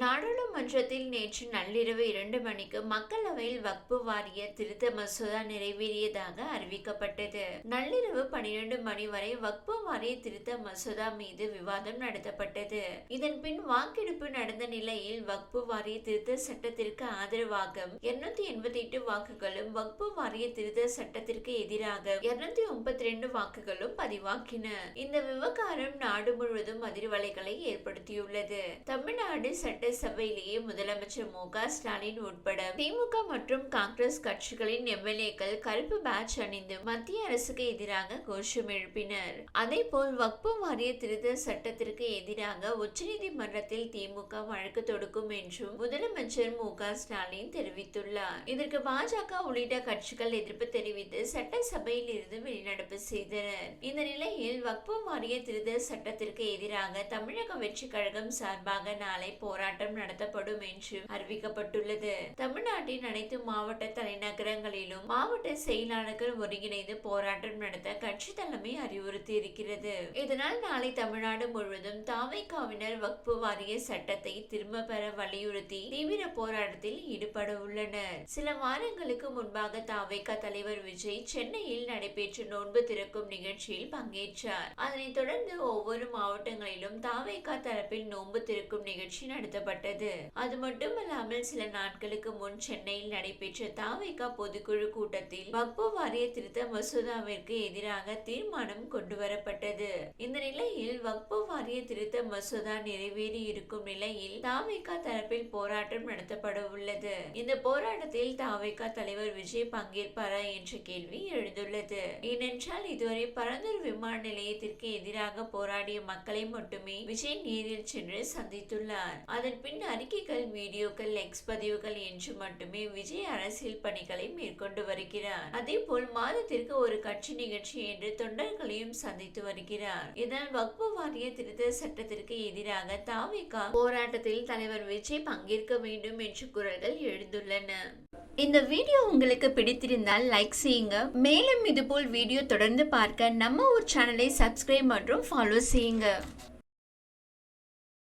நாடாளுமன்றத்தில் நேற்று நள்ளிரவு இரண்டு மணிக்கு மக்களவையில் வக்பு வாரிய திருத்த மசோதா நிறைவேறியதாக அறிவிக்கப்பட்டது. நள்ளிரவு பனிரெண்டு மணி வரை வக்பு வாரிய திருத்த மசோதா மீது விவாதம் நடத்தப்பட்டது. இதன் பின் வாக்கெடுப்பு நடந்த நிலையில் வக்பு வாரிய திருத்த சட்டத்திற்கு ஆதரவாக இருநூத்தி எண்பத்தி எட்டு வாக்குகளும் வக்பு வாரிய திருத்த சட்டத்திற்கு எதிராக இருநூத்தி முப்பத்தி ரெண்டு வாக்குகளும் பதிவாக்கின. இந்த விவகாரம் நாடு முழுவதும் அதிர்வலைகளை ஏற்படுத்தியுள்ளது. தமிழ்நாடு சட்ட சட்டசபையிலேயே முதலமைச்சர் மு க ஸ்டாலின் உட்பட திமுக மற்றும் காங்கிரஸ் கட்சிகளின் எம்எல்ஏக்கள் கருப்பு பேட்ச் அணிந்து மத்திய அரசுக்கு எதிராக கோஷம் எழுப்பினர். அதேபோல் வக்பு வாரிய திருத்த சட்டத்திற்கு எதிராக உச்சநீதிமன்றத்தில் திமுக வழக்கு தொடுக்கும் என்றும் முதலமைச்சர் மு க ஸ்டாலின் தெரிவித்துள்ளார். இதற்கு பாஜக உள்ளிட்ட கட்சிகள் எதிர்ப்பு தெரிவித்து சட்டசபையில் இருந்து வெளிநடப்பு செய்தனர். இந்த நிலையில் வக்பு வாரிய திருத்த சட்டத்திற்கு எதிராக தமிழக வெற்றி கழகம் சார்பாக நாளை போராட்டம் நடத்தப்படும் என்று அறிவிக்கப்பட்டுள்ளது. தமிழ்நாட்டின் அனைத்து மாவட்ட தலைநகரங்களிலும் மாவட்ட செயலாளர்கள் ஒருங்கிணைந்து போராட்டம் நடத்த கட்சி தலைமை அறிவுறுத்தி இருக்கிறது இதனால் நாளை தமிழ்நாடு முழுவதும் தாவைக்காவினர் வக்பு வாரிய சட்டத்தை திரும்ப பெற வலியுறுத்தி தீவிர போராட்டத்தில் ஈடுபட உள்ளனர். சில வாரங்களுக்கு முன்பாக தாவைக்கா தலைவர் விஜய் சென்னையில் நடைபெற்ற நோன்பு திறக்கும் நிகழ்ச்சியில் பங்கேற்றார். அதனைத் தொடர்ந்து ஒவ்வொரு மாவட்டங்களிலும் தாவைக்கா தரப்பில் நோன்பு திறக்கும் நிகழ்ச்சி நடத்தப்பட்டது அது மட்டுமல்லாமல் சில நாட்களுக்கு முன் சென்னையில் நடைபெற்ற தாவைக்கா பொதுக்குழு கூட்டத்தில் வக்பு வாரிய திருத்த மசோதாவிற்கு எதிராக தீர்மானம் கொண்டு வரப்பட்டது இந்த நிலையில் வக்பு வாரிய திருத்த மசோதா நிறைவேறி இருக்கும் நிலையில் தாவைக்கா தரப்பில் போராட்டம் நடத்தப்பட உள்ளது இந்த போராட்டத்தில் தாவைக்கா தலைவர் விஜய் பங்கேற்பாரா என்ற கேள்வி எழுந்துள்ளது. ஏனென்றால் இதுவரை பரந்தூர் விமான நிலையத்திற்கு எதிராக போராடிய மக்களை மட்டுமே விஜய் நேரில் சென்று சந்தித்துள்ளார். அதன் பின் அறிக்கைகள் வீடியோக்கள் எக்ஸ் பதிவுகள் என்று மட்டுமே விஜய் அரசியல் பணிகளை மேற்கொண்டு வருகிறார். அதே போல் மாதத்திற்கு ஒரு கட்சி நிகழ்ச்சி என்று தொண்டர்களையும் சந்தித்து வருகிறார். இதனால் வக்பு வாரிய திருத்த சட்டத்திற்கு எதிராக தாவிகா போராட்டத்தில் தலைவர் விஜய் பங்கேற்க வேண்டும் என்று குரல்கள் எழுந்துள்ளன. இந்த வீடியோ உங்களுக்கு பிடித்திருந்தால் லைக் செய்யுங்க. மேலும் இதுபோல் வீடியோ தொடர்ந்து பார்க்க நம்ம ஒரு சேனலை சப்ஸ்கிரைப் மற்றும் ஃபாலோ செய்யுங்க.